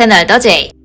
채널 더제이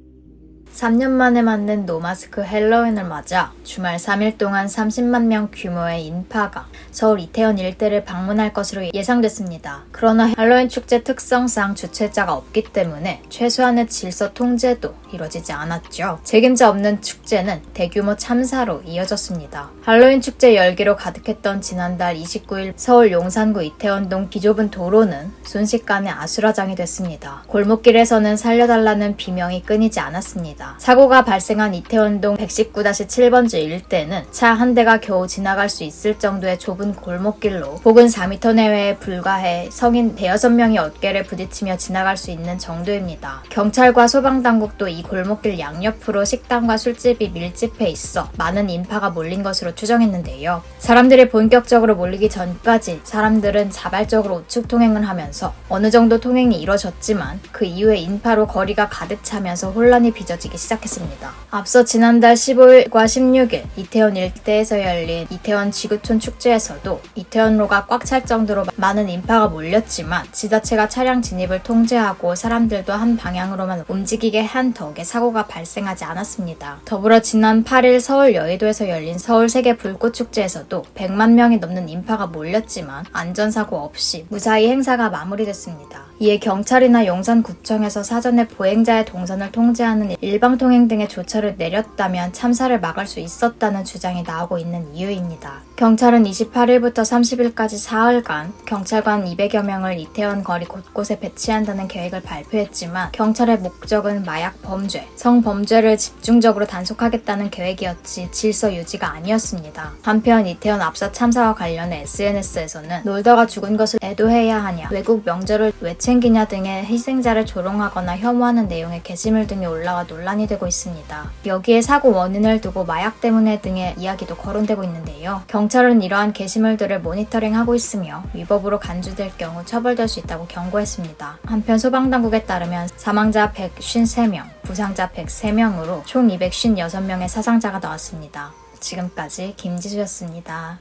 3년 만에 만든 노마스크 헬로윈을 맞아 주말 3일 동안 30만 명 규모의 인파가 서울 이태원 일대를 방문할 것으로 예상됐습니다. 그러나 헬로윈 축제 특성상 주최자가 없기 때문에 최소한의 질서 통제도 이뤄지지 않았죠. 책임자 없는 축제는 대규모 참사로 이어졌습니다. 할로윈 축제 열기로 가득했던 지난달 29일 서울 용산구 이태원동 비좁은 도로는 순식간에 아수라장이 됐습니다. 골목길에서는 살려달라는 비명이 끊이지 않았습니다. 사고가 발생한 이태원동 119-7번지 일대는 차 한 대가 겨우 지나갈 수 있을 정도의 좁은 골목길로 혹은 4m 내외에 불과해 성인 대여섯 명이 어깨를 부딪히며 지나갈 수 있는 정도입니다. 경찰과 소방당국도 이 골목길 양옆으로 식당과 술집이 밀집해 있어 많은 인파가 몰린 것으로 추정했는데요. 사람들이 본격적으로 몰리기 전까지 사람들은 자발적으로 우측 통행을 하면서 어느 정도 통행이 이뤄졌지만 그 이후에 인파로 거리가 가득 차면서 혼란이 빚어지기 시작했습니다. 앞서 지난달 15일과 16일 이태원 일대에서 열린 이태원 지구촌 축제에서도 이태원로가 꽉 찰 정도로 많은 인파가 몰렸지만 지자체가 차량 진입을 통제하고 사람들도 한 방향으로만 움직이게 한 덕에 사고가 발생하지 않았습니다. 더불어 지난 8일 서울 여의도에서 열린 서울 세계 불꽃 축제에서도 100만 명이 넘는 인파가 몰렸지만 안전사고 없이 무사히 행사가 마무리됐습니다. 이에 경찰이나 용산구청에서 사전에 보행자의 동선을 통제하는 일 방통행 등의 조처를 내렸다면 참사를 막을 수 있었다는 주장이 나오고 있는 이유입니다. 경찰은 28일부터 30일까지 사흘간 경찰관 200여 명을 이태원 거리 곳곳에 배치한다는 계획을 발표했지만 경찰의 목적은 마약 범죄, 성범죄를 집중적으로 단속하겠다는 계획이었지 질서 유지가 아니었습니다. 한편 이태원 압사 참사와 관련해 SNS에서는 놀다가 죽은 것을 애도해야 하냐, 외국 명절을 왜 챙기냐 등의 희생자를 조롱하거나 혐오하는 내용의 게시물 등이 올라와 논란이 되고 있습니다. 여기에 사고 원인을 두고 마약 때문에 등의 이야기도 거론되고 있는데요. 경찰은 이러한 게시물들을 모니터링하고 있으며 위법으로 간주될 경우 처벌될 수 있다고 경고했습니다. 한편 소방당국에 따르면 사망자 153명, 부상자 103명으로 총 256명의 사상자가 나왔습니다. 지금까지 김지수였습니다.